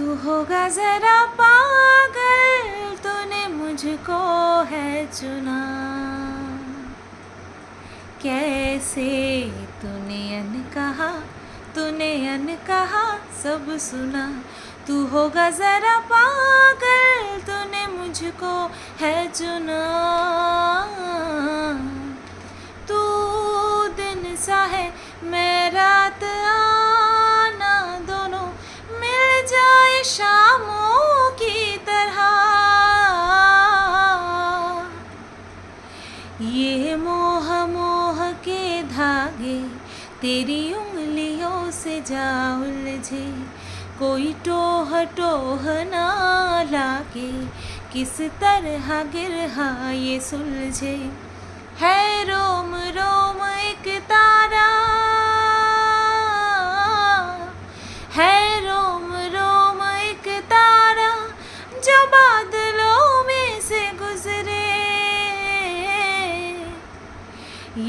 तू होगा जरा पागल, तूने मुझको है चुना। कैसे तूने अन कहा, तूने अन कहा सब सुना। तू होगा जरा पागल, तूने मुझको है चुना। तू दिन सा है, मैं रात आना शामों की तरह। ये मोह मोह के धागे, तेरी उंगलियों से जा उलझे। कोई टोह टोह ना लागे, किस तरह गिरहा ये सुलझे। है रोम रोम एक तारा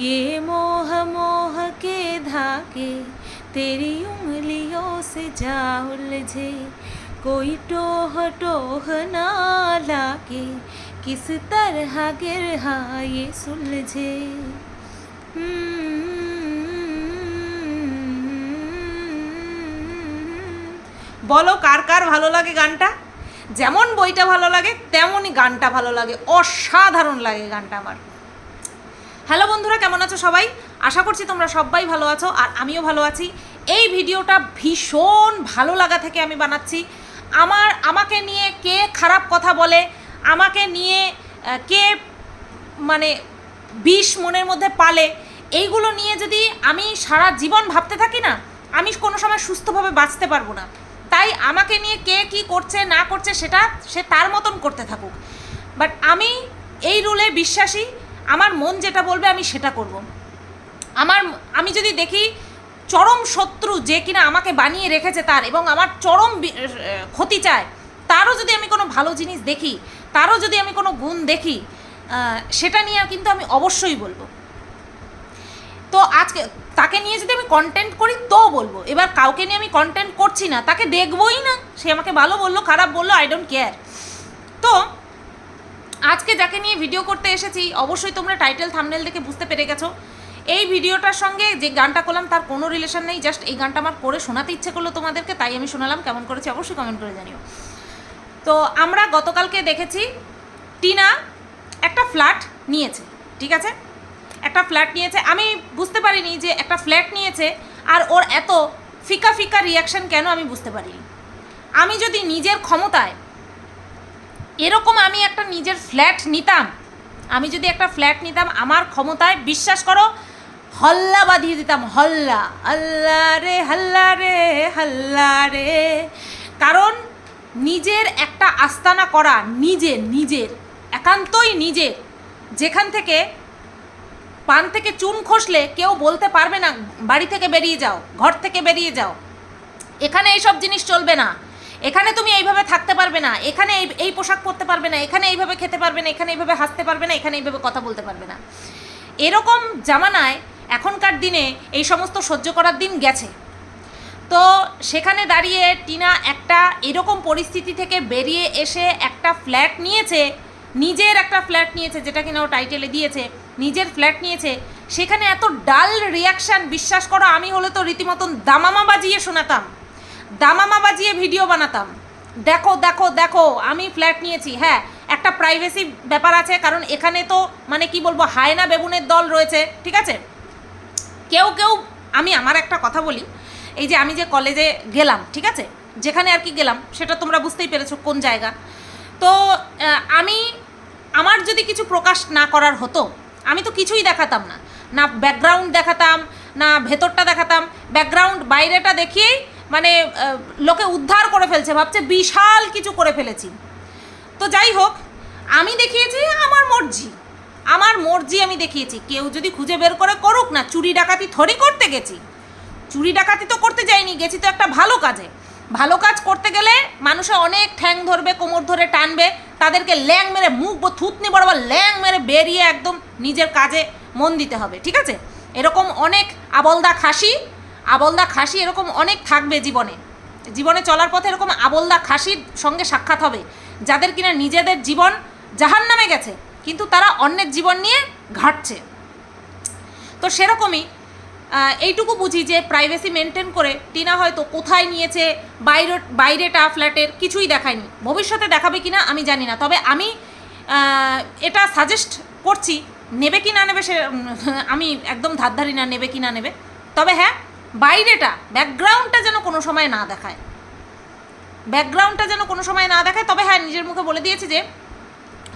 ये मोह मोह के धागे तेरी उंगलियों से जा उलझे कोई टोह टोह ना लागे किस तरह गिरहा ये सुलझे বলো কার কার ভালো লাগে গানটা যেমন বইটা ভালো লাগে তেমনই গানটা ভালো লাগে অসাধারণ লাগে গানটা আমার হ্যালো বন্ধুরা, কেমন আছো সবাই? আশা করছি তোমরা সবাই ভালো আছো আর আমিও ভালো আছি। এই ভিডিওটা ভীষণ ভালো লাগা থেকে আমি বানাচ্ছি। আমার, আমাকে নিয়ে কে খারাপ কথা বলে, আমাকে নিয়ে কে মানে বিষ মনের মধ্যে পালে, এইগুলো নিয়ে যদি আমি সারা জীবন ভাবতে থাকি না, আমি কোনো সময় সুস্থভাবে বাঁচতে পারব না। তাই আমাকে নিয়ে কে কি করছে, না করছে, সেটা সে তার মতন করতে থাকুক। বাট আমি এই রুলে বিশ্বাসী আমার মন যেটা বলবে আমি সেটা করব। আমার, আমি যদি দেখি চরম শত্রু যে কিনা আমাকে বানিয়ে রেখেছে তার এবং আমার চরম ক্ষতি চায়, তারও যদি আমি কোনো ভালো জিনিস দেখি, তারও যদি আমি কোনো গুণ দেখি সেটা নিয়ে কিন্তু আমি অবশ্যই বলব। তো আজকে তাকে নিয়ে যদি আমি কন্টেন্ট করি, তো বলব। এবার কাউকে নিয়ে আমি কন্টেন্ট করছি না, তাকে দেখবই না। সে আমাকে ভালো বলল, খারাপ বলল আই ডোন্ট কেয়ার তো আজকে যাকে নিয়ে ভিডিও করতে এসেছি, অবশ্যই তোমরা টাইটেল, থামনেল দেখে বুঝতে পেরে গেছো। এই ভিডিওটার সঙ্গে যে গানটা করলাম, তার কোনো রিলেশন নেই জাস্ট এই গানটা আমার করে শোনাতে ইচ্ছে করল তোমাদেরকে, তাই আমি শোনালাম, কেমন করেছি অবশ্যই কমেন্ট করে জানিও। তো আমরা গতকালকে দেখেছি, টিনা একটা ফ্ল্যাট নিয়েছে, ঠিক আছে? একটা ফ্ল্যাট নিয়েছে, আমি বুঝতে পারিনি যে একটা ফ্ল্যাট নিয়েছে, আর ওর এত ফিকা ফিকা রিয়াকশন কেন আমি বুঝতে পারিনি। আমি যদি নিজের ক্ষমতায় এরকম আমি একটা নিজের ফ্ল্যাট নিতাম। আমি যদি একটা ফ্ল্যাট নিতাম, আমার ক্ষমতায় বিশ্বাস করো, হল্লা বাঁধিয়ে দিতাম, হল্লা। আল্লাহ রে, হাল্লা রে হাল্লা রে। কারণ নিজের একটা আস্তানা করা নিজের নিজের একান্তই নিজের যেখান থেকে পান থেকে চুন খসলে কেউ বলতে পারবে না, বাড়ি থেকে বেরিয়ে যাও, ঘর থেকে বেরিয়ে যাও। এখানে এইসব জিনিস চলবে না। এখানে তুমি এইভাবে থাকতে পারবে না, এখানে এই এই পোশাক পরতে পারবে না, এখানে এইভাবে খেতে পারবে না, এখানে এইভাবে হাসতে পারবে না, এখানে এইভাবে কথা বলতে পারবে না। এরকম জামানায় এখনকার দিনে এই সমস্ত সহ্য করার দিন গেছে। তো সেখানে দাঁড়িয়ে টিনা একটা এরকম পরিস্থিতি থেকে বেরিয়ে এসে একটা ফ্ল্যাট নিয়েছে, নিজের একটা ফ্ল্যাট নিয়েছে, যেটা কিনা ও টাইটেলে দিয়েছে, নিজের ফ্ল্যাট নিয়েছে। সেখানে এত ডাল রিয়াকশান বিশ্বাস করো, আমি হলে তো রীতিমতন দামামা বাজিয়ে শোনাতাম। দামামা বাজিয়ে ভিডিও বানাতাম। দেখো দেখো দেখো, আমি ফ্ল্যাট নিয়েছি। হ্যাঁ একটা প্রাইভেসি ব্যাপার আছে, কারণ এখানে তো মানে কি বলব, হায়না বেগুনের দল রয়েছে, ঠিক আছে? কেউ কেউ, আমি আমার একটা কথা বলি, এই যে আমি যে কলেজে গেলাম, ঠিক আছে? যেখানে আর কি গেলাম, সেটা তোমরা বুঝতেই পেরেছ কোন জায়গা। তো আমি, আমার যদি কিছু প্রকাশ না করার হতো, আমি তো কিছুই দেখাতাম না। না ব্যাকগ্রাউন্ড দেখাতাম, না ভেতরটা দেখাতাম। ব্যাকগ্রাউন্ড বাইরেটা দেখিয়েই মানে লোকে উদ্ধার করে ফেলছে, ভাবছে বিশাল কিছু করে ফেলেছি। তো যাই হোক, আমি দেখিয়েছি আমার মর্জি। আমার মর্জি আমি দেখিয়েছি। কেউ যদি খুঁজে বের করে করুক না, চুরি ডাকাতি থরি করতে গেছি। চুরি ডাকাতি তো করতে যাইনি, গেছি তো একটা ভালো কাজে। ভালো কাজ করতে গেলে মানুষে অনেক ঠ্যাং ধরবে, কোমর ধরে টানবে, তাদেরকে ল্যাং মেরে মুখ থুতনি বরাবর ল্যাং মেরে বেরিয়ে একদম নিজের কাজে মন দিতে হবে, ঠিক আছে? এরকম অনেক আবলদা খাসি আবলদা খাসি এরকম অনেক থাকবে জীবনে। জীবনে চলার পথে এরকম আবলদা খাসির সঙ্গে সাক্ষাৎ হবে। যাদের কিনা নিজেদের জীবন জাহান নামে গেছে, কিন্তু তারা অন্যের জীবন নিয়ে ঘাটছে। তো সেরকমই এইটুকু বুঝি যে প্রাইভেসি মেনটেন করে টিনা হয়তো কোথায় নিয়েছে, বাইরে, বাইরেটা ফ্ল্যাটের কিছুই দেখায়নি। ভবিষ্যতে দেখাবে কি না আমি জানি না। তবে আমি এটা সাজেস্ট করছি, নেবে কি না নেবে সে আমি একদম ধারধারি না নেবে কি না নেবে। তবে হ্যাঁ বাইরেটা ব্যাকগ্রাউন্ডটা যেন কোনো সময় না দেখায়। ব্যাকগ্রাউন্ডটা যেন কোনো সময় না দেখায়, তবে হ্যাঁ নিজের মুখে বলে দিয়েছে যে,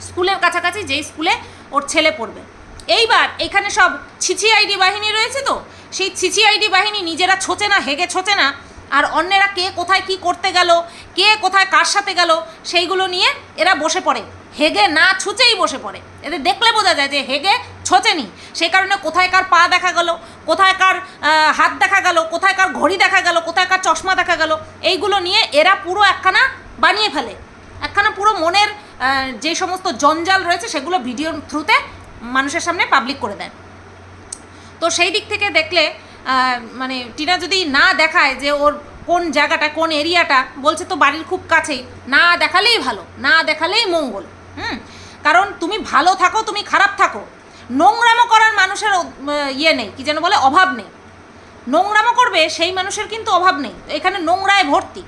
স্কুলের কাছাকাছি যেই স্কুলে ওর ছেলে পড়বে। এইবার এখানে সব ছিছি আইডি বাহিনী রয়েছে তো, সেই ছিছি আইডি বাহিনী নিজেরা ছোচে না, হেগে ছোচে না, আর অন্যেরা কে কোথায় কি করতে গেল, কে কোথায় কার সাথে গেল, সেইগুলো নিয়ে এরা বসে পড়ে। হেগে না ছুচেই বসে পড়ে। এদের দেখলে বোঝা যায় যে হেগে ছোচেনি। সেই কারণে কোথায় কার পা দেখা গেল, কোথায় কার হাত দেখা গেল, কোথায় কার ঘড়ি দেখা গেল, কোথায় কার চশমা দেখা গেল, এইগুলো নিয়ে এরা পুরো একখানা বানিয়ে ফেলে। একখানা পুরো মনের যে সমস্ত জঞ্জাল রয়েছে সেগুলো ভিডিওর থ্রুতে মানুষের সামনে পাবলিক করে দেন তো সেই দিক থেকে দেখলে মানে টিনা যদি না দেখায় যে ওর কোন জায়গাটা, কোন এরিয়াটা, বলছে তো বাড়ির খুব কাছেই, না দেখালেই ভালো, না দেখালেই মঙ্গল, হুম? কারণ তুমি ভালো থাকো, তুমি খারাপ থাকো। নোংরামো করার মানুষের ইয়ে নেই, কি যেন বলে, অভাব নেই। নোংরামো করবে, সেই মানুষের কিন্তু অভাব নেই। এখানে নোংরায় ভর্তি।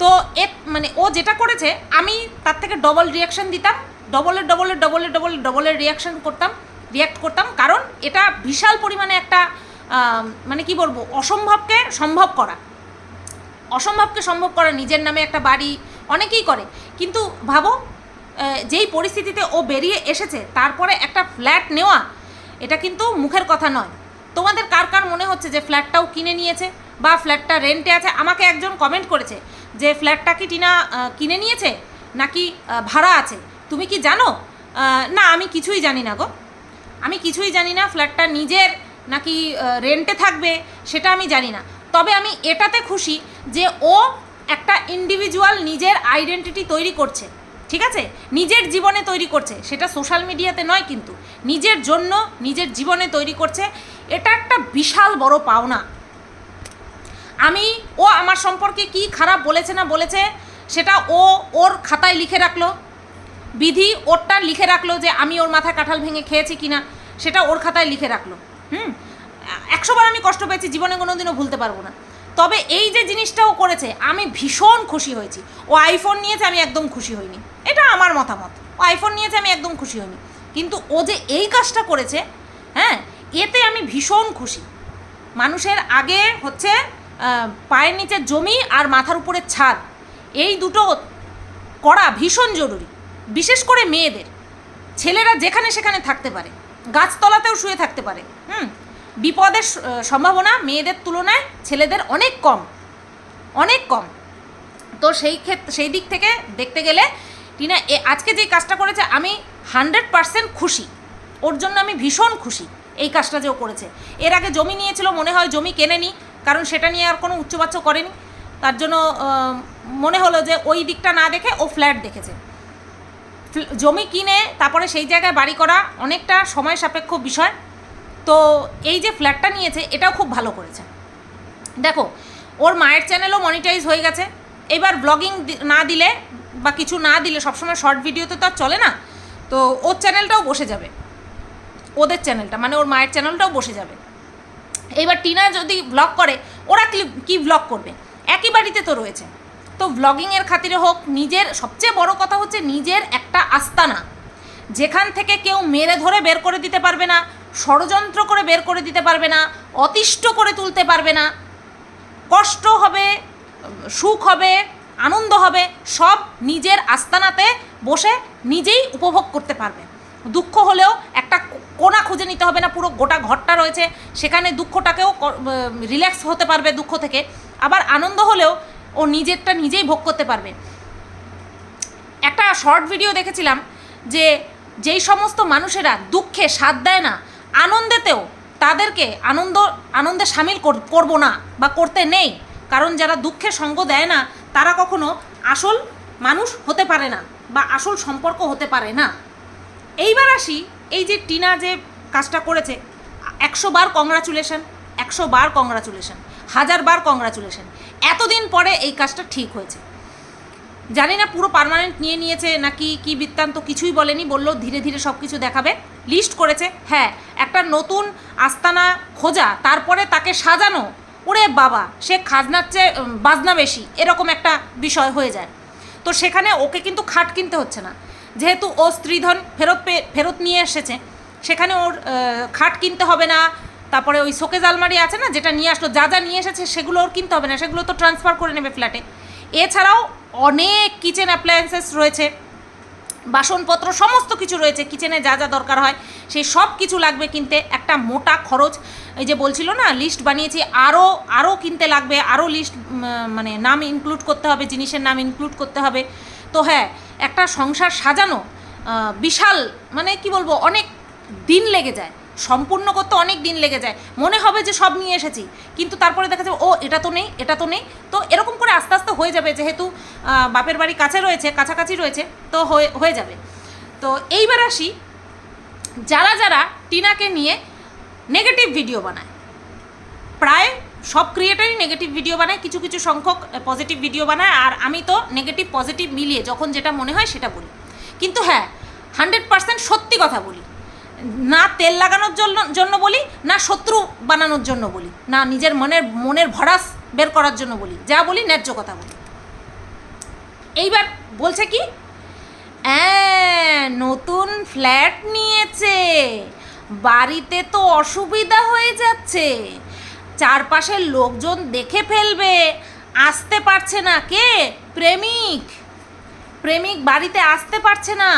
তো এ মানে ও যেটা করেছে, আমি তার থেকে ডবল রিয়াকশন দিতাম। ডবলের ডবলের ডবলের ডবল ডবলের রিয়াকশন করতাম রিয়াক্ট করতাম। কারণ এটা বিশাল পরিমাণে একটা মানে কি বলব, অসম্ভবকে সম্ভব করা। অসম্ভবকে সম্ভব করা, নিজের নামে একটা বাড়ি, অনেকেই করে। কিন্তু ভাবো যেই পরিস্থিতিতে ও বেরিয়ে এসেছে, তারপরে একটা ফ্ল্যাট নেওয়া, এটা কিন্তু মুখের কথা নয়। তোমাদের কার কার মনে হচ্ছে যে ফ্ল্যাটটাও কিনে নিয়েছে বা ফ্ল্যাটটা রেন্টে আছে? আমাকে একজন কমেন্ট করেছে যে, ফ্ল্যাটটা কি টিনা কিনে নিয়েছে নাকি ভাড়া আছে? তুমি কি জানো? না, আমি কিছুই জানি না গো। আমি কিছুই জানি না ফ্ল্যাটটা নিজের নাকি রেন্টে থাকবে, সেটা আমি জানি না। তবে আমি এটাতে খুশি যে, ও একটা ইন্ডিভিজুয়াল নিজের আইডেন্টিটি তৈরি করছে। ঠিক আছে? নিজের জীবনে তৈরি করছে। সেটা সোশ্যাল মিডিয়াতে নয় কিন্তু। নিজের জন্য নিজের জীবনে তৈরি করছে। এটা একটা বিশাল বড় পাওনা। আমি, ও আমার সম্পর্কে কি খারাপ বলেছে না বলেছে, সেটা ও ওর খাতায় লিখে রাখল। বিধি ওরটা লিখে রাখল যে আমি ওর মাথায় কাঁঠাল ভেঙে খেয়েছি কিনা, সেটা ওর খাতায় লিখে রাখল। হুম? একশোবার আমি কষ্ট পেয়েছি, জীবনে কোনো দিনও ভুলতে পারব না। তবে এই যে জিনিসটা ও করেছে, আমি ভীষণ খুশি হয়েছি। ও আইফোন নিয়েছে, আমি একদম খুশি হইনি। এটা আমার মতামত। ও আইফোন নিয়েছে, আমি একদম খুশি হইনি। কিন্তু ও যে এই কাজটা করেছে হ্যাঁ এতে আমি ভীষণ খুশি। মানুষের আগে হচ্ছে পায়ের নিচে জমি আর মাথার উপরে ছাদ, এই দুটো করা ভীষণ জরুরি, বিশেষ করে মেয়েদের। ছেলেরা যেখানে সেখানে থাকতে পারে, গাছতলাতেও শুয়ে থাকতে পারে, হুম? বিপদের সম্ভাবনা মেয়েদের তুলনায় ছেলেদের অনেক কম। অনেক কম। তো সেই ক্ষেত্রে সেই দিক থেকে দেখতে গেলে টিনা আজকে যে কাজটা করেছে, আমি হান্ড্রেড পারসেন্ট খুশি। ওর জন্য আমি ভীষণ খুশি এই কাজটা যে ও করেছে। এর আগে জমি নিয়েছিল, মনে হয় জমি কেনেনি, কারণ সেটা নিয়ে আর কোনো উচ্চবাচ্য করেনি। তার জন্য মনে হলো যে ওই দিকটা না দেখে ও ফ্ল্যাট দেখেছে। জমি কিনে, তারপরে সেই জায়গায় বাড়ি করা অনেকটা সময় সাপেক্ষ বিষয়। তো এই যে ফ্ল্যাটটা নিয়েছে, এটাও খুব ভালো করেছে। দেখো, ওর মায়ের চ্যানেলও মনিটাইজ হয়ে গেছে। এবার ব্লগিং না দিলে বা কিছু না দিলে, সবসময় শর্ট ভিডিওতে তো আর চলে না, তো ওর চ্যানেলটাও বসে যাবে। ওদের চ্যানেলটা মানে ওর মায়ের চ্যানেলটাও বসে যাবে। এইবার টিনা যদি ব্লগ করে, ওরা কি, কী ব্লগ করবে? একই বাড়িতে তো রয়েছে। তো ব্লগিংয়ের খাতিরে হোক, নিজের, সবচেয়ে বড় কথা হচ্ছে নিজের একটা আস্তানা। যেখান থেকে কেউ মেরে ধরে বের করে দিতে পারবে না ষড়যন্ত্র করে বের করে দিতে পারবে না, অতিষ্ঠ করে তুলতে পারবে না। কষ্ট হবে, সুখ হবে, আনন্দ হবে, সব নিজের আস্তানাতে বসে নিজেই উপভোগ করতে পারবে। দুঃখ হলেও একটা কোনা খুঁজে নিতে হবে না, পুরো গোটা ঘরটা রয়েছে। সেখানে দুঃখটাকেও রিল্যাক্স হতে পারবে দুঃখ থেকে। আবার আনন্দ হলেও ও নিজেরটা নিজেই ভোগ করতে পারবে। একটা শর্ট ভিডিও দেখেছিলাম যে যেই সমস্ত মানুষেরা দুঃখে সাথ দেয় না আনন্দেতেও তাদেরকে আনন্দ, আনন্দে সামিল কর- করব না বা করতে নেই। কারণ যারা দুঃখে সঙ্গ দেয় না, তারা কখনো আসল মানুষ হতে পারে না বা আসল সম্পর্ক হতে পারে না। এইবার আসি এই যে টিনা যে কাজটা করেছে, একশো বার কংগ্রাচুলেশন একশো বার কংগ্রাচুলেশন হাজার বার কংগ্রাচুলেশন এতদিন পরে এই কাজটা ঠিক হয়েছে। জানি না পুরো পার্মানেন্ট নিয়ে নিয়েছে নাকি কি বৃত্তান্ত কিছুই বলেনি, বলল ধীরে ধীরে সব কিছু দেখাবে। লিস্ট করেছে হ্যাঁ একটা নতুন আস্তানা খোঁজা, তারপরে তাকে সাজানো। ওরে বাবা, সে খাজনার চেয়ে বাজনা বেশি, এরকম একটা বিষয় হয়ে যায়। তো সেখানে ওকে কিন্তু খাট কিনতে হচ্ছে না। যেহেতু ও স্ত্রীধন ফেরত ফেরত নিয়ে এসেছে, সেখানে ওর খাট কিনতে হবে না, তারপরে ওই শোকেজ আলমারি আছে না, যেটা নিয়ে আসলো, যা যা নিয়ে এসেছে, সেগুলো ওর কিনতে হবে না, সেগুলো তো ট্রান্সফার করে নেবে ফ্ল্যাটে এছাড়াও অনেক কিচেন অ্যাপ্লায়েন্সেস রয়েছে বাসনপত্র, সমস্ত কিছু রয়েছে কিচেনে যা যা দরকার হয়, সেই সব কিছু লাগবে কিনতে। একটা মোটা খরচ, এই যে বলছিল না লিস্ট বানিয়েছি আরও আরও কিনতে লাগবে আরও লিস্ট মানে নাম ইনক্লুড করতে হবে, জিনিসের নাম ইনক্লুড করতে হবে। তো হ্যাঁ একটা সংসার সাজানো বিশাল মানে কি বলব, অনেক দিন লেগে যায়। সম্পূর্ণ করতে অনেক দিন লেগে যায়। মনে হবে যে সব নিয়ে এসেছি। কিন্তু তারপরে দেখা যাবে, ও, এটা তো নেই, এটা তো নেই। তো এরকম করে আস্তে আস্তে হয়ে যাবে, যেহেতু বাপের বাড়ি কাছে রয়েছে, কাছাকাছি রয়েছে, তো হয়ে যাবে। তো এইবার আসি, যারা যারা টিনাকে নিয়ে নেগেটিভ ভিডিও বানায়। প্রায় সব ক্রিয়েটারই নেগেটিভ ভিডিও বানায়, কিছু কিছু সংখ্যক পজিটিভ ভিডিও বানায়, আর আমি তো নেগেটিভ পজিটিভ মিলিয়ে যখন যেটা মনে হয় সেটা বলি। কিন্তু হ্যাঁ হান্ড্রেড পার্সেন্ট সত্যি কথা বলি। না তেল লাগানোর জন্য জন্য বলি, না শত্রু বানানোর জন্য বলি, না নিজের মনের মনের ভরাস বের করার জন্য বলি, যা বলি ন্যায্য কথা বলি। এইবার বলছে কি নতুন ফ্ল্যাট নিয়েছে, বাড়িতে তো অসুবিধা হয়ে যাচ্ছে, চারপাশের লোকজন দেখে ফেলবে, আসতে পারছে না কে? প্রেমিক প্রেমিক বাড়িতে আসতে পারছে না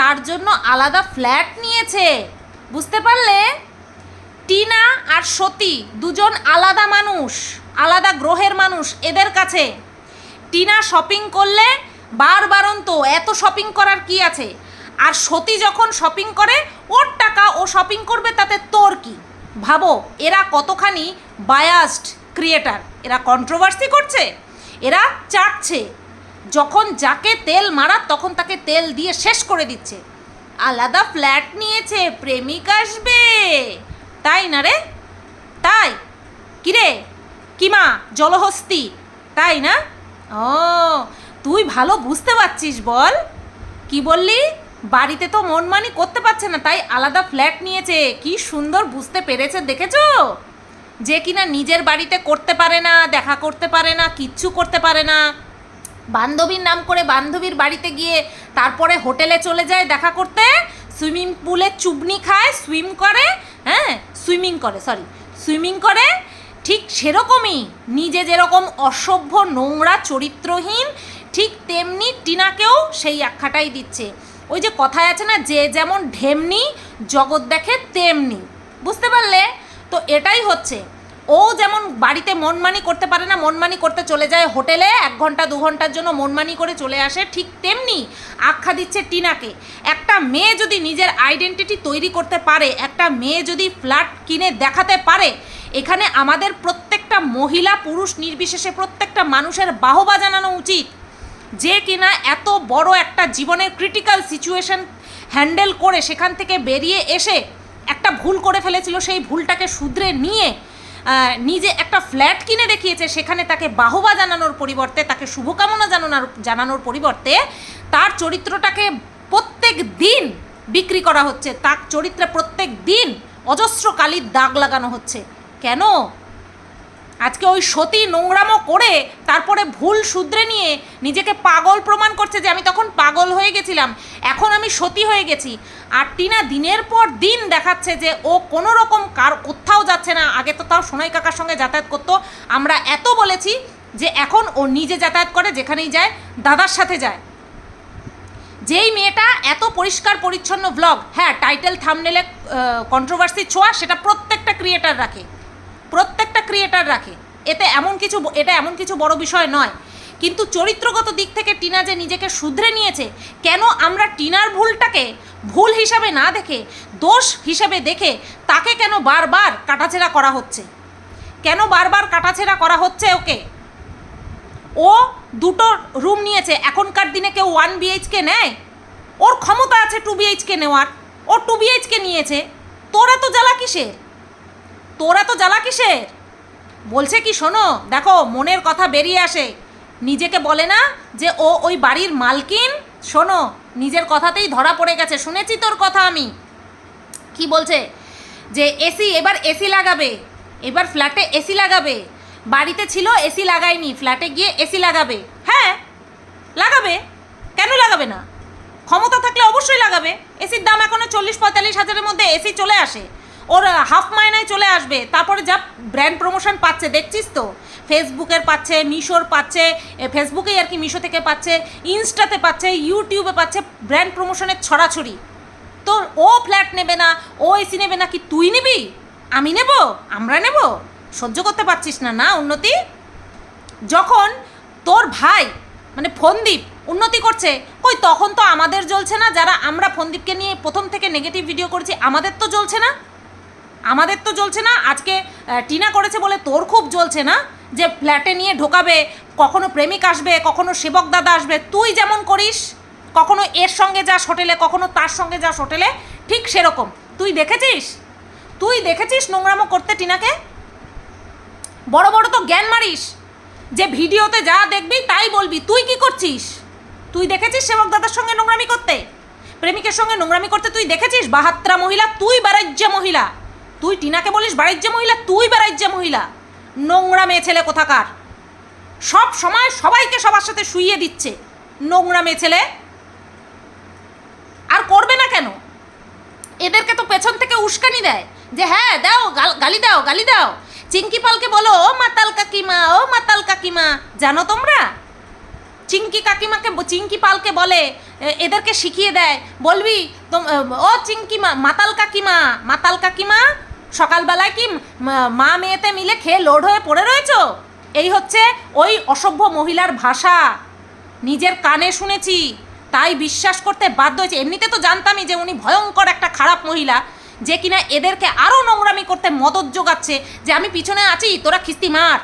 তার জন্য আলাদা ফ্ল্যাট নিয়েছে। বুঝতে পারলে? টিনা আর সতী দুজন আলাদা মানুষ, আলাদা গ্রহের মানুষ এদের কাছে। টিনা শপিং করলে বারবারন্ত এত শপিং করার কি আছে? আর সতী যখন শপিং করে, ওর টাকা ও শপিং করবে তাতে তোর কি? ভাবো, এরা কতখানি বায়াসড ক্রিয়েটার এরা কন্ট্রোভার্সি করছে? এরা চাটছে? যখন যাকে তেল মারার তখন তাকে তেল দিয়ে শেষ করে দিচ্ছে। আলাদা ফ্ল্যাট নিয়েছে, প্রেমিক আসবে। তাই না রে? তাই? কিরে? কিমা জলহস্তি? তাই না? ও, তুই ভালো বুঝতে পারছিস বল। কি বললি? বাড়িতে তো মনমানি করতে পারছে না, তাই আলাদা ফ্ল্যাট নিয়েছে। কি সুন্দর বুঝতে পেরেছে, দেখেছ? যে কিনা নিজের বাড়িতে করতে পারে না, দেখা করতে পারে না, কিচ্ছু করতে পারে না। বান্ধবীর নাম করে বান্ধবীর বাড়িতে গিয়ে তারপরে হোটেলে চলে যায় দেখা করতে। সুইমিং পুলে চুবনি খায়, সুইম করে হ্যাঁ? সুইমিং করে সরি সুইমিং করে। ঠিক সেরকমই নিজে যেরকম অসভ্য, নোংরা, চরিত্রহীন, ঠিক তেমনি টিনাকেও সেই আখ্যাটাই দিচ্ছে। ওই যে কথায় আছে না, যে যেমন ঢেমনি, জগৎ দেখে তেমনি। বুঝতে পারলে? তো এটাই হচ্ছে। ও যেমন বাড়িতে মনমানি করতে পারে না, মনমানি করতে চলে যায় হোটেলে, এক ঘণ্টা, দু ঘণ্টার জন্য মনমানি করে চলে আসে, ঠিক তেমনি আখ্যা দিচ্ছে টিনাকে। একটা মেয়ে যদি নিজের আইডেন্টিটি তৈরি করতে পারে, একটা মেয়ে যদি ফ্ল্যাট কিনে দেখাতে পারে, এখানে আমাদের প্রত্যেকটা মহিলা, পুরুষ, নির্বিশেষে প্রত্যেকটা মানুষের বাহবা জানানো উচিত যে কিনা এত বড় একটা জীবনের ক্রিটিক্যাল সিচুয়েশন হ্যান্ডেল করে সেখান থেকে বেরিয়ে এসে একটা ভুল করে ফেলেছিল, সেই ভুলটাকে শুধরে নিয়ে নিজে একটা ফ্ল্যাট কিনে দেখিয়েছে, সেখানে তাকে বাহবা জানানোর পরিবর্তে, তাকে শুভকামনা জানানোর জানানোর পরিবর্তে তার চরিত্রটাকে প্রত্যেক দিন বিক্রি করা হচ্ছে। তার চরিত্রে প্রত্যেক দিন অজস্র কালির দাগ লাগানো হচ্ছে। কেন? আজকে ওই সতী নোংরামো করে তারপরে ভুল শুধরে নিয়ে নিজেকে পাগল প্রমাণ করছে যে আমি তখন পাগল হয়ে গেছিলাম। এখন আমি সতী হয়ে গেছি। আর টিনা দিনের পর দিন দেখাচ্ছে যে ও কোনো রকম কার, কোথাও যাচ্ছে না। আগে তো তাও সোনাই কাকার সঙ্গে যাতায়াত করতো। আমরা এত বলেছি যে এখন ও নিজে যাতায়াত করে যেখানেই যায়, দাদার সাথে যায়। যেই মেয়েটা এত পরিষ্কার পরিচ্ছন্ন ব্লগ হ্যাঁ টাইটেল থামনেলে কন্ট্রোভার্সি ছোঁয়া, সেটা প্রত্যেকটা ক্রিয়েটার রাখে। প্রত্যেকটা ক্রিয়েটার রাখে। এতে এমন কিছু এটা এমন কিছু বড় বিষয় নয়। কিন্তু চরিত্রগত দিক থেকে টিনা যে নিজেকে শুধরে নিয়েছে, কেন আমরা টিনার ভুলটাকে ভুল হিসাবে না দেখে, দোষ হিসাবে দেখে তাকে কেন বারবার কাটাছেড়া করা হচ্ছে? কেন বারবার কাটাছেড়া করা হচ্ছে ওকে? ও দুটো রুম নিয়েছে, এখনকার দিনে কেউ ওয়ান বিএইচকে নেয়? ওর ক্ষমতা আছে টু বিএইচকে নেওয়ার। ও টু বিএইচকে নিয়েছে। তোরা তো জ্বালা কিসের? তোরা তো জ্বালা কিসের? বলছে কি, শোনো, দেখো, মনের কথা বেরিয়ে আসে। নিজেকে বলে না যে ও ওই বাড়ির মালকিন? শোনো, নিজের কথাতেই ধরা পড়ে গেছে। শুনেছি তোর কথা আমি। কি বলছে? যে এসি, এবার এসি লাগাবে। এবার ফ্ল্যাটে এসি লাগাবে। বাড়িতে ছিল, এসি লাগায়নি। ফ্ল্যাটে গিয়ে এসি লাগাবে। হ্যাঁ লাগাবে। কেন লাগাবে না? ক্ষমতা থাকলে অবশ্যই লাগাবে। এসির দাম এখনও চল্লিশ পঁয়তাল্লিশ হাজারের মধ্যে এসি চলে আসে। ওর হাফ মাইনায় চলে আসবে। তারপরে যা ব্র্যান্ড প্রমোশন পাচ্ছে, দেখছিস তো? ফেসবুকের পাচ্ছে মিশোর পাচ্ছে ফেসবুকেই আর কি মিশো থেকে পাচ্ছে ইনস্টাতে পাচ্ছে ইউটিউবে পাচ্ছে ব্র্যান্ড প্রমোশনের ছড়াছড়ি। তো ও ফ্ল্যাট নেবে না, ও এসি নেবে না কি তুই নিবি? আমি নেব? আমরা নেব? সহ্য করতে পারছিস না না, উন্নতি? যখন তোর ভাই মানে ফন্দীপ, উন্নতি করছে, কই তখন তো আমাদের জ্বলছে না, যারা আমরা ফন্দীপকে নিয়ে প্রথম থেকে নেগেটিভ ভিডিও করছি, আমাদের তো জ্বলছে না? আমাদের তো জ্বলছে না, আজকে টিনা করেছে বলে তোর খুব জ্বলছে না? যে ফ্ল্যাটে নিয়ে ঢোকাবে, কখনো প্রেমিক আসবে, কখনো সেবক দাদা আসবে, তুই যেমন করিস, কখনো এর সঙ্গে যাস হোটেলে, কখনো তার সঙ্গে যাস হোটেলে, ঠিক সেরকম। তুই দেখেছিস? তুই দেখেছিস নোংরামো করতে টিনাকে? বড় বড় তো জ্ঞান মারিস, যে ভিডিওতে যা দেখবি তাই বলবি, তুই কি করছিস? তুই দেখেছিস সেবক দাদার সঙ্গে নোংরামি করতে? প্রেমিকের সঙ্গে নোংরামি করতে তুই দেখেছিস? বাহাত্রা মহিলা, তুই বারাজ্য মহিলা। তুই টিনাকে বলিস বারাজ্য মহিলা? তুই বারাজ্য মহিলা? নোংরা মেয়ে ছেলে কোথাকার? সব সময় সবাইকে সবার সাথে শুইয়ে দিচ্ছে। নোংরা মেয়ে ছেলে? আর করবে না কেন? এদেরকে তো পেছন থেকে উস্কানি দেয় যে হ্যাঁ দাও, গাল- দাও, গালি দাও। চিঙ্কি পালকে বলো, ও মাতাল কাকিমা, ও মাতাল কাকিমা। জানো তোমরা? চিঙ্কি কাকিমাকে চিঙ্কি পালকে বলে এদেরকে শিখিয়ে দেয়। বলবি ও চিঙ্কি মাতাল কাকিমা মাতাল কাকিমা সকালবেলায় কি মা- মেয়েতে মিলে খেয়ে লোড হয়ে পড়ে রয়েছ? এই হচ্ছে ওই অসভ্য মহিলার ভাষা। নিজের কানে শুনেছি, তাই বিশ্বাস করতে বাধ্য হয়েছে। এমনিতে তো জানতামই যে উনি ভয়ঙ্কর একটা খারাপ মহিলা, যে কিনা এদেরকে আরও নোংরামি করতে মদত যোগাচ্ছে, যে আমি পিছনে আছি, তোরা খিস্তি মার।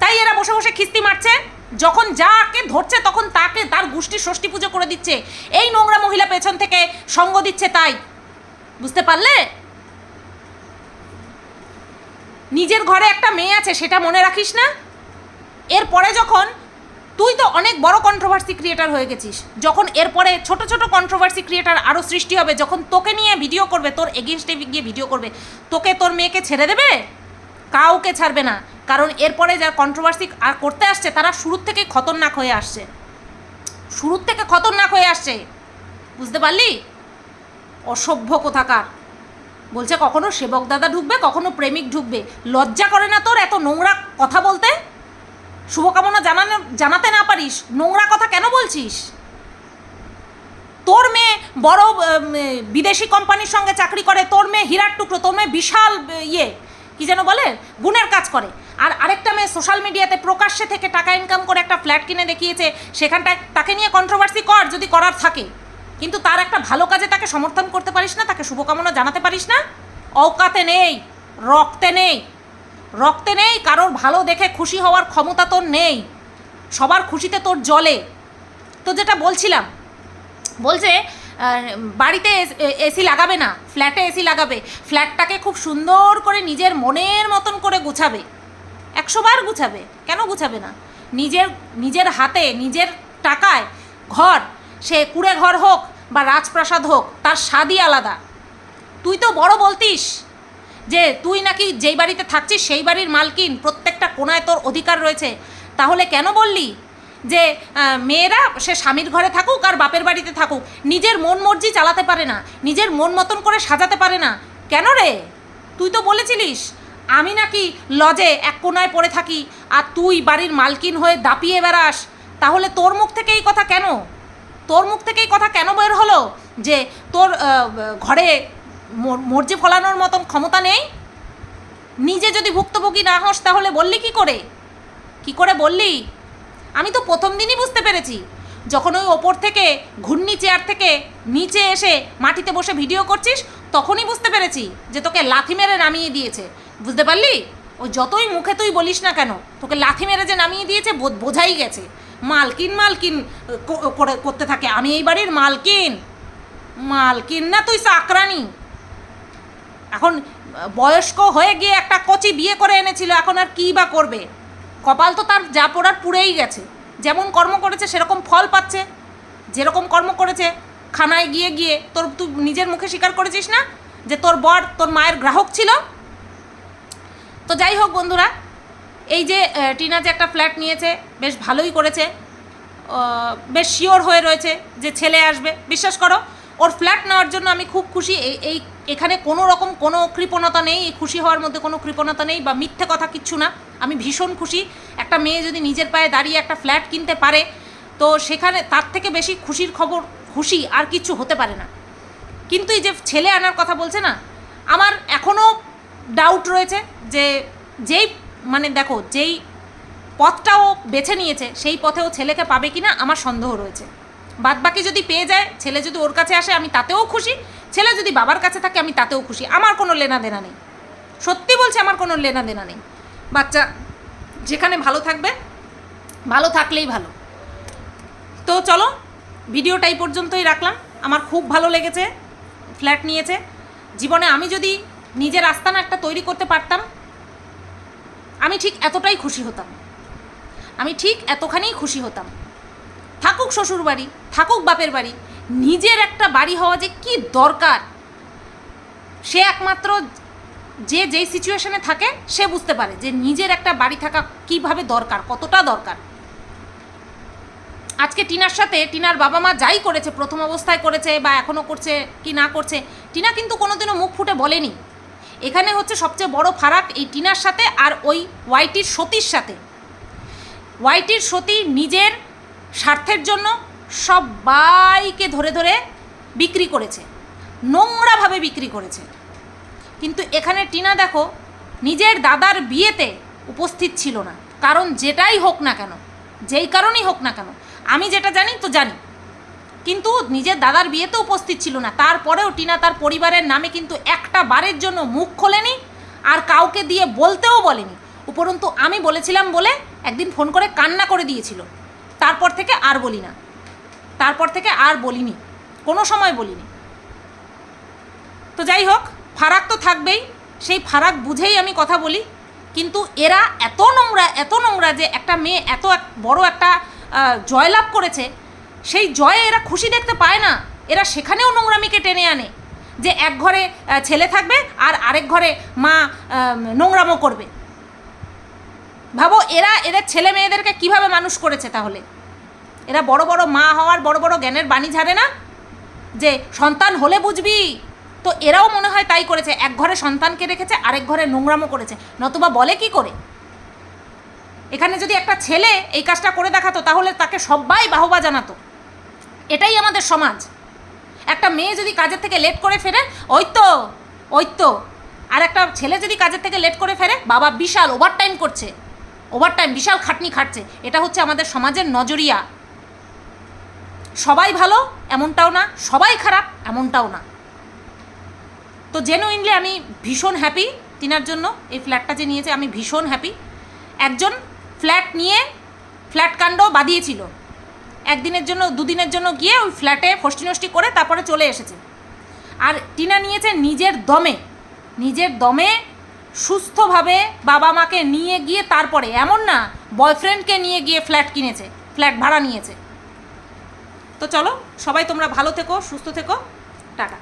তাই এরা বসে বসে খিস্তি মারছে। যখন যাকে ধরছে, তখন তাকে তার গোষ্ঠী ষষ্ঠী পুজো করে দিচ্ছে। এই নোংরা মহিলা পেছন থেকে সঙ্গ দিচ্ছে তাই। বুঝতে পারলে? নিজের ঘরে একটা মেয়ে আছে, সেটা মনে রাখিস না? এরপরে যখন তুই তো অনেক বড় কন্ট্রোভার্সি ক্রিয়েটার হয়ে গেছিস, যখন এরপরে ছোট ছোট কন্ট্রোভার্সি ক্রিয়েটার আরও সৃষ্টি হবে, যখন তোকে নিয়ে ভিডিও করবে, তোর এগেনস্টে গিয়ে ভিডিও করবে, তোকে তোর মেয়েকে ছেড়ে দেবে? কাউকে ছাড়বে না। কারণ এরপরে যার কন্ট্রোভার্সি আর করতে আসছে, তারা শুরুর থেকেই খতরনাক হয়ে আসছে। শুরুর থেকে খতরনাক হয়ে আসছে। বুঝতে পারলি? অসভ্য কোথাকার। বলছে, কখনো সেবক দাদা ঢুকবে, কখনো প্রেমিক ঢুকবে। লজ্জা করে না তোর এত নোংরা কথা বলতে? শুভকামনা জানানো, জানাতে না পারিস, নোংরা কথা কেন বলছিস? তোর মেয়ে বড় বিদেশি কোম্পানির সঙ্গে চাকরি করে, তোর মেয়ে হীরার টুকরো, তোর মেয়ে বিশাল ইয়ে কি যেন বলে, গুণের কাজ করে। আর আরেকটা মেয়ে সোশ্যাল মিডিয়াতে প্রকাশ্যে থেকে টাকা ইনকাম করে একটা ফ্ল্যাট কিনে দেখিয়েছে, সেখানটায় তাকে নিয়ে কন্ট্রোভার্সি কর, যদি করার থাকে। কিন্তু তার একটা ভালো কাজে তাকে সমর্থন করতে পারিস না, তাকে শুভকামনা জানাতে পারিস না। অকাতে নেই, রক্তে নেই রক্তে নেই, কারোর ভালো দেখে খুশি হওয়ার ক্ষমতা তোর নেই, সবার খুশিতে তোর জলে তো যেটা বলছিলাম বলছে বাড়িতে এসি লাগাবে না, ফ্ল্যাটে এসি লাগাবে, ফ্ল্যাটটাকে খুব সুন্দর করে নিজের মনের মতন করে গুছাবে। একশোবার গুছাবে, কেন গুছাবে না? নিজের নিজের হাতে, নিজের টাকায়, ঘর সে কুড়ে ঘর হোক বা রাজপ্রাসাদ হোক, তার স্বাদই আলাদা। তুই তো বড় বলতিস যে তুই নাকি যেই বাড়িতে থাকছিস সেই বাড়ির মালকিন, প্রত্যেকটা কোনায় তোর অধিকার রয়েছে। তাহলে কেন বললি যে মেয়েরা সে স্বামীর ঘরে থাকুক আর বাপের বাড়িতে থাকুক, নিজের মন মর্জি চালাতে পারে না, নিজের মন মতন করে সাজাতে পারে না। কেন রে? তুই তো বলেছিলিস, আমি নাকি লজে এক কোনায় পড়ে থাকি আর তুই বাড়ির মালকিন হয়ে দাপিয়ে বেড়াস। তাহলে তোর মুখ থেকে এই কথা কেন? তোর মুখ থেকে এই কথা কেন বের হলো? যে তোর ঘরে মর- মর্জি ফলানোর মতন ক্ষমতা নেই? নিজে যদি ভুক্তভোগী না হস তাহলে বললি কি করে? কি করে বললি? আমি তো প্রথম দিনই বুঝতে পেরেছি। যখন ওই ওপর থেকে ঘূর্ণি চেয়ার থেকে নিচে এসে মাটিতে বসে ভিডিও করছিস, তখনই বুঝতে পেরেছি যে তোকে লাথি মেরে নামিয়ে দিয়েছে। বুঝতে পারলি? ও যতই মুখে তুই বলিস না কেন, তোকে লাথি মেরে যে নামিয়ে দিয়েছে বোঝাই গেছে। মালকিন মালকিন করে, করতে থাকে। আমি এই বাড়ির মালকিন। মালকিন না তুই চাকরানি। এখন বয়স্ক হয়ে গিয়ে একটা কচি বিয়ে করে এনেছিল, এখন আর কী বা করবে? কপাল তো তার যা পড়ার পুড়েই গেছে। যেমন কর্ম করেছে, সেরকম ফল পাচ্ছে। যেরকম কর্ম করেছে, খানায় গিয়ে গিয়ে। তোর, তুই নিজের মুখে স্বীকার করেছিস না? যে তোর বর তোর মায়ের গ্রাহক ছিল? তো যাই হোক বন্ধুরা এই যে টিনা যে একটা ফ্ল্যাট নিয়েছে, বেশ ভালোই করেছে। বেশ শিওর হয়ে রয়েছে যে ছেলে আসবে। বিশ্বাস করো, ওর ফ্ল্যাট নেওয়ার জন্য আমি খুব খুশি। এই এই, এখানে কোনো রকম কোনো কৃপণতা নেই, এই খুশি হওয়ার মধ্যে কোনো কৃপণতা নেই বা মিথ্যে কথা কিচ্ছু না। আমি ভীষণ খুশি। একটা মেয়ে যদি নিজের পায়ে দাঁড়িয়ে একটা ফ্ল্যাট কিনতে পারে, তো সেখানে তার থেকে বেশি খুশির খবর, খুশি আর কিচ্ছু হতে পারে না। কিন্তু এই যে ছেলে আনার কথা বলছে না, আমার এখনও ডাউট রয়েছে যে, যেই মানে দেখো, যেই পথটাও বেছে নিয়েছে, সেই পথে ও ছেলেকে পাবে কি না আমার সন্দেহ রয়েছে। বাদ বাকি যদি পেয়ে যায়, ছেলে যদি ওর কাছে আসে, আমি তাতেও খুশি। ছেলে যদি বাবার কাছে থাকে, আমি তাতেও খুশি। আমার কোনো লেনা দেনা নেই। সত্যি বলছি, আমার কোনো লেনা দেনা নেই। বাচ্চা, যেখানে ভালো থাকবে, ভালো থাকলেই ভালো। তো চলো, ভিডিওটা এই পর্যন্তই রাখলাম। আমার খুব ভালো লেগেছে, ফ্ল্যাট নিয়েছে। জীবনে আমি যদি নিজের আস্তানা একটা তৈরি করতে পারতাম আমি ঠিক এতটাই খুশি হতাম। আমি ঠিক এতখানেই খুশি হতাম। থাকুক শ্বশুর বাড়ি, থাকুক বাপের বাড়ি, নিজের একটা বাড়ি হওয়া যে কি দরকার, সে একমাত্র যে যেই সিচুয়েশনে থাকে, সে বুঝতে পারে যে নিজের একটা বাড়ি থাকা কীভাবে দরকার, কতটা দরকার। আজকে টিনার সাথে টিনার বাবা মা যাই করেছে, প্রথম অবস্থায় করেছে বা এখনও করছে কি না করছে, টিনা কিন্তু কোনোদিনও মুখ ফুটে বলেনি। এখানে হচ্ছে সবচেয়ে বড় ফারাক এই টিনার সাথে আর ওই ওয়াইটির সতীর সাথে। ওয়াইটির সতী নিজের স্বার্থের জন্য সবাইকে ধরে ধরে বিক্রি করেছে, নোংরাভাবে বিক্রি করেছে। কিন্তু এখানে টিনা দেখো, নিজের দাদার বিয়েতে উপস্থিত ছিল না। কারণ যেটাই হোক না কেন, যেই কারণেই হোক না কেন, আমি যেটা জানি তো জানি। কিন্তু নিজের দাদার বিয়েতে উপস্থিত ছিল না। তারপরেও টিনা তার পরিবারের নামে কিন্তু একটা বারের জন্য মুখ খোলেনি আর কাউকে দিয়ে বলতেও বলেনি। উপরন্তু আমি বলেছিলাম বলে একদিন ফোন করে কান্না করে দিয়েছিল। তারপর থেকে আর বলি না। তারপর থেকে আর বলিনি। কোনো সময় বলিনি। তো যাই হোক, ফারাক তো থাকবেই। সেই ফারাক বুঝেই আমি কথা বলি। কিন্তু এরা এত নোংরা এত নোংরা যে একটা মেয়ে এত বড় একটা জয়লাভ করেছে সেই জয়ে এরা খুশি দেখতে পায় না। এরা সেখানেও নোংরামিকে টেনে আনে। যে এক ঘরে ছেলে থাকবে আর আরেক ঘরে মা নোংরামো করবে। ভাবো, এরা এদের ছেলে মেয়েদেরকে কীভাবে মানুষ করেছে তাহলে? এরা বড় বড় মা হওয়ার বড় বড় জ্ঞানের বাণী ঝাড়ে না? যে সন্তান হলে বুঝবি। তো এরাও মনে হয় তাই করেছে। এক ঘরে সন্তানকে রেখেছে, আরেক ঘরে নোংরামো করেছে। নতুবা বলে কি করে? এখানে যদি একটা ছেলে এই কাজটা করে দেখাতো, তাহলে তাকে সবাই বাহবা জানাতো। এটাই আমাদের সমাজ। একটা মেয়ে যদি কাজের থেকে লেট করে ফেরে ওই তো ওই তো আর একটা ছেলে যদি কাজের থেকে লেট করে ফেরে, বাবা বিশাল ওভারটাইম করছে। ওভারটাইম বিশাল খাটনি খাটছে। এটা হচ্ছে আমাদের সমাজের নজরিয়া। সবাই ভালো, এমনটাও না। সবাই খারাপ, এমনটাও না। তো জেনুইনলি আমি ভীষণ হ্যাপি তিনার জন্য। এই ফ্ল্যাটটা যে নিয়েছে, আমি ভীষণ হ্যাপি একজন ফ্ল্যাট নিয়ে ফ্ল্যাট কাণ্ড বাঁধিয়েছিল। একদিনের জন্য, দুদিনের জন্য গিয়ে ওই ফ্ল্যাটে ফষ্টি নষ্টি করে তারপরে চলে এসেছে। আর টিনা নিয়েছে নিজের দমে নিজের দমে সুস্থভাবে বাবা মাকে নিয়ে গিয়ে তারপরে, এমন না, বয়ফ্রেন্ডকে নিয়ে গিয়ে ফ্ল্যাট কিনেছে, ফ্ল্যাট ভাড়া নিয়েছে। তো চলো, সবাই তোমরা ভালো থেকো, সুস্থ থেকো, টাটা।